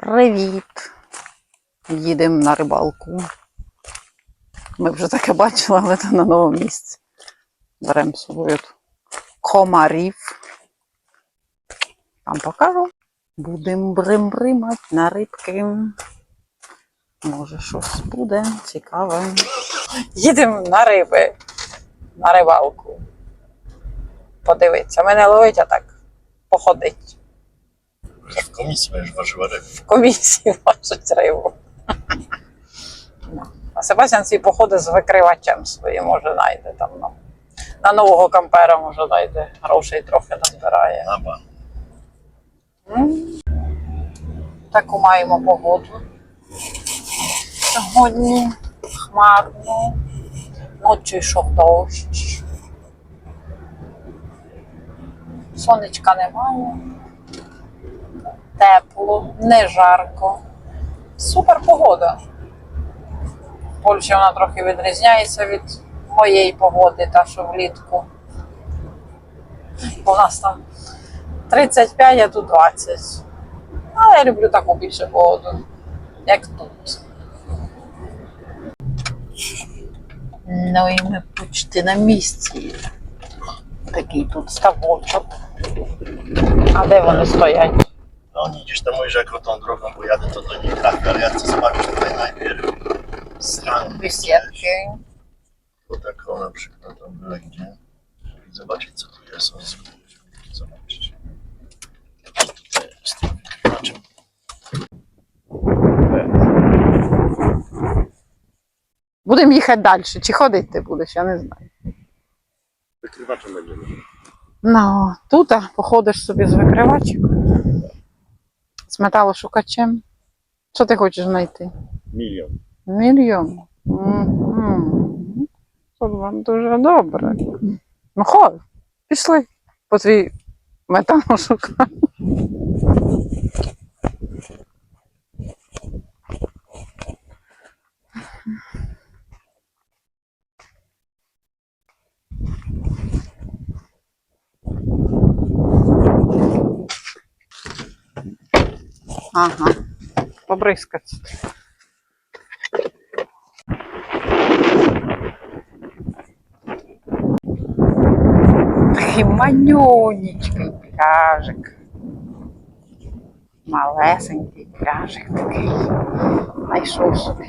Привіт! Їдемо на рибалку. Ми вже таке бачили, але це на новому місці. Беремо з собою комарів. Там покажу. Будемо брим-бримати на рибки. Може, щось буде цікаве. Їдемо на риби, на рибалку. Подивитися. Мене ловить, а так походить. В комісії маєш важливо рибу. в комісії важить рибу. Ну, А Себастьян свій походи з викривачем своїм, може, знайде там на, на нового кампера, може, знайде грошей трохи назбирає. Аба. Таку маємо погоду. Сьогодні хмарно, ночі йшов дощ. Сонечка немає. Тепло, не жарко. Супер погода. В Польщі вона трохи відрізняється від моєї погоди, та що влітку. У нас там 35, а тут 20. Але я люблю таку більше погоду, як тут. Ну і ми почти на місці. Такий тут ставочок. А де вони стоять? No oni gdzieś tam mówisz, jak tą drogą pojadę, to do niej trafię, ale ja chcę zobaczyć tutaj najpierw stran. Besiedki. Bo taką na przykład tam byle gdzie. I zobaczyć co tu jest. O, Zobaczcie. Tutaj jest tym wykrywaczem. Будемо їхати далі. Чи ходити ти будеш, я не знаю. Wykrywaczem będziemy. Ну, тут а, походиш собі з викривачиком, З металошукачем. Що ти хочеш знайти? Мільйон. Мільйон. Це вам дуже добре. Ну хай, пішли по твій металошукач. Ага, побризкаться. Такий манюнічкий пляжик. Малесенький пляжик такий. Знайшов собі.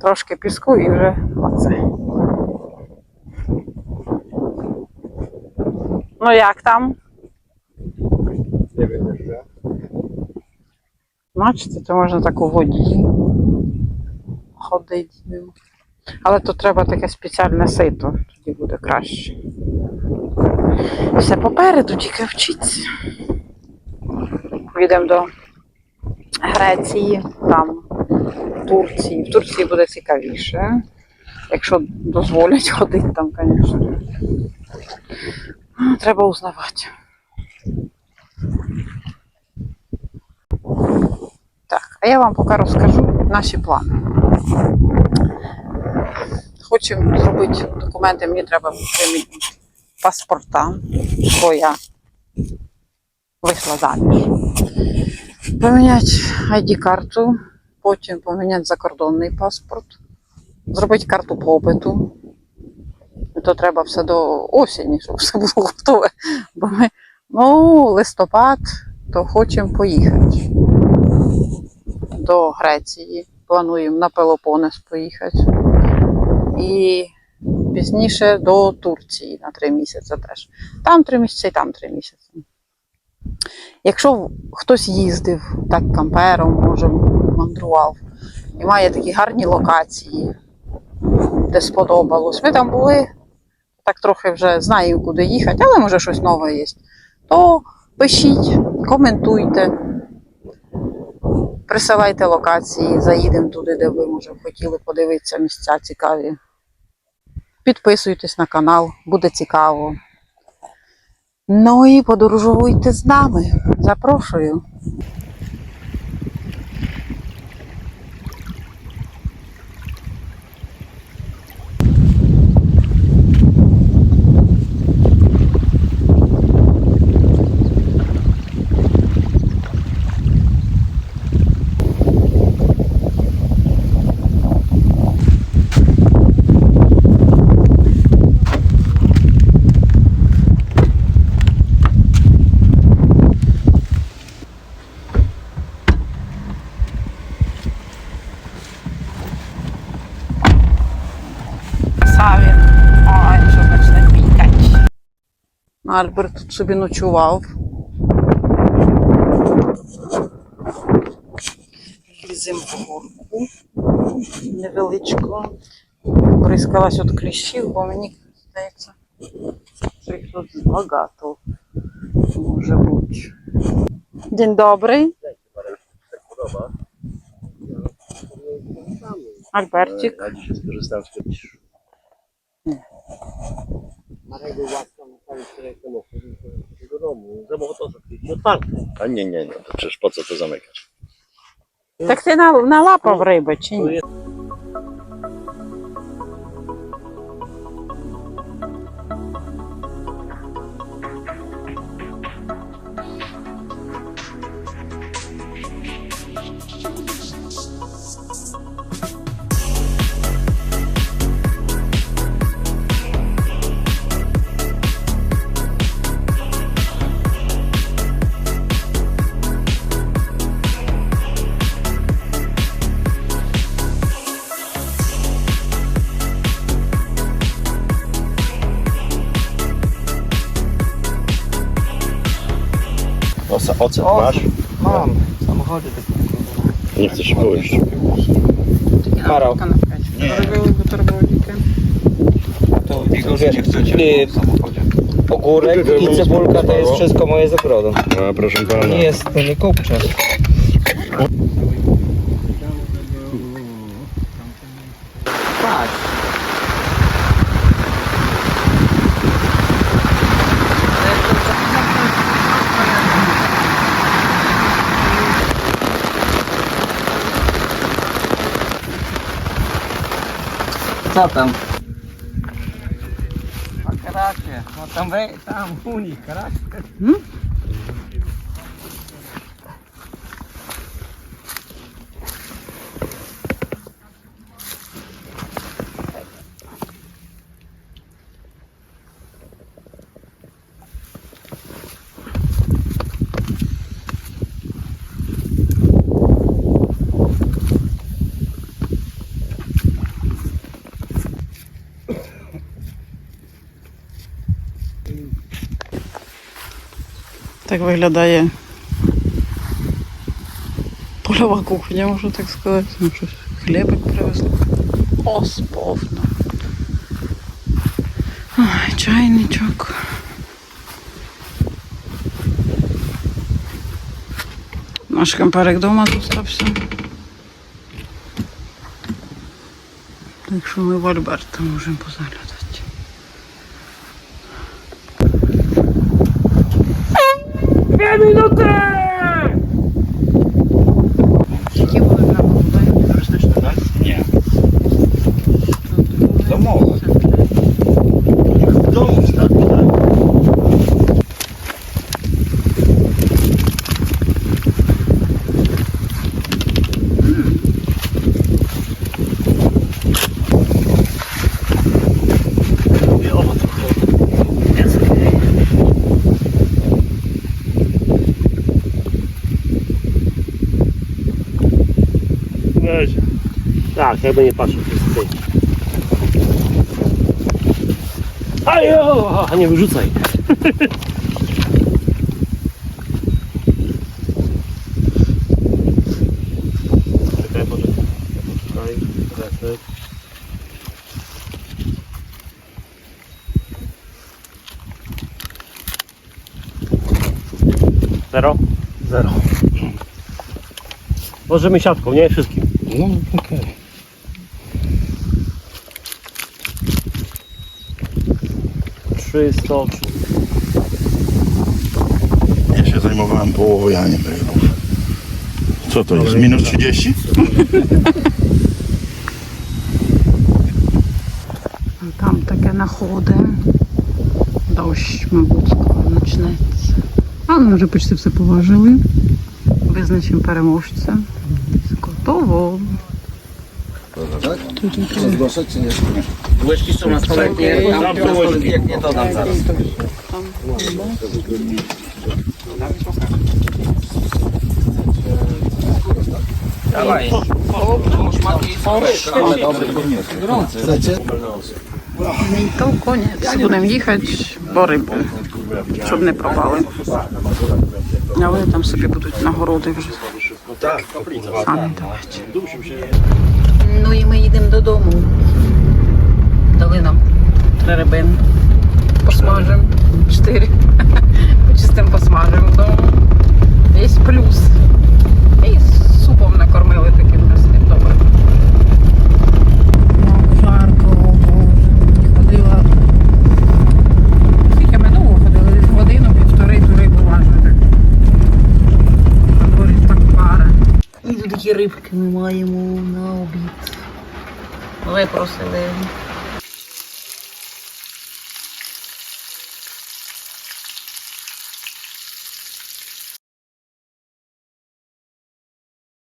Трошки піску і вже оце. Ну як там? Бачите, то можна так у воді ходити. Але тут треба таке спеціальне сито, тоді буде краще. Все попереду, тільки вчиться. Підемо до Греції, там Турції. В Турції буде цікавіше. Якщо дозволять ходити там, звісно. Треба узнавати. Так, а я вам поки розкажу наші плани. Хочемо зробити документи, мені треба паспорта, бо я вийшла заміж. Поміняти ID-карту, потім поміняти закордонний паспорт, зробити карту побиту. То треба все до осені, щоб все було готове. Бо ми, ну, листопад, то хочемо поїхати до Греції. Плануємо на Пелопонес поїхати. І пізніше до Турції на три місяці теж. Там три місяці, і там три місяці. Якщо хтось їздив так кампером, може, мандрував, і має такі гарні локації, де сподобалось. Ми там були, так трохи вже знаємо, куди їхати, але може щось нове є. То пишіть, коментуйте. Присилайте локації, заїдемо туди, де ви може хотіли подивитися місця цікаві. Підписуйтесь на канал, буде цікаво. Ну і подорожуйте з нами. Запрошую. Альберт тут собі ночував. В горку невеличку. Бризкалась від кліщів, бо мені здається, що їх тут багато може бути. День добрий. Альбертик. Ja A nie, nie, nie. To przecież po co to zamykać? Так ти на, налапав риби чи To Osa, ocet O, masz? Mam, w samochodzie tylko. Nie chcesz się pójść. Karol. Nie. To robił, Igor, nie chcecie Ty- w samochodzie. Ogórek i cebulka to jest wszystko moje z ogrodu. A proszę pana. Nie jest, to nie. Só tam. Caraca, também tá ruim, caraca. Hum? Так виглядає польова кухня, можу так сказати. Ну, щось хлібик привезли. О, сповно. Чайничок. Наш камперик вдома зостався. Так що ми в Альберта можемо позаглядати. Tak, jakby nie patrzył, jest ty. Ajo! A nie wyrzucaj. Czekaj, poczekaj. Poczekaj. Reset. Zero? Zero. Możemy siatką, nie? Wszystkim. No, okej. Trzy, sto, trzy. Ja się zajmowałem połowianiem rybów. Co to jest? Minus 30? Там таке находи. Дощ, мабуть, скоро почнеться. Але ми вже почти все поважили. Визначимо переможця. Готово. Łyżki są na stole, Na stole, jak nie dodam zaraz. Dawaj. Ale dobry, gorący. No i to koniec. Будемо їхати, бо рибу щоб не пропали. А вони там собі будуть нагороди вже. Самі давати. Ну і ми теребин. Посмажемо. Чотири. Почистимо, посмажемо вдома. Є плюс. І супом накормили таким досить добре. Жарко, ходила. Скільки ми довго ходили? Годину, півтори. На так пара. І тут такі рибки ми маємо на обід. Випросили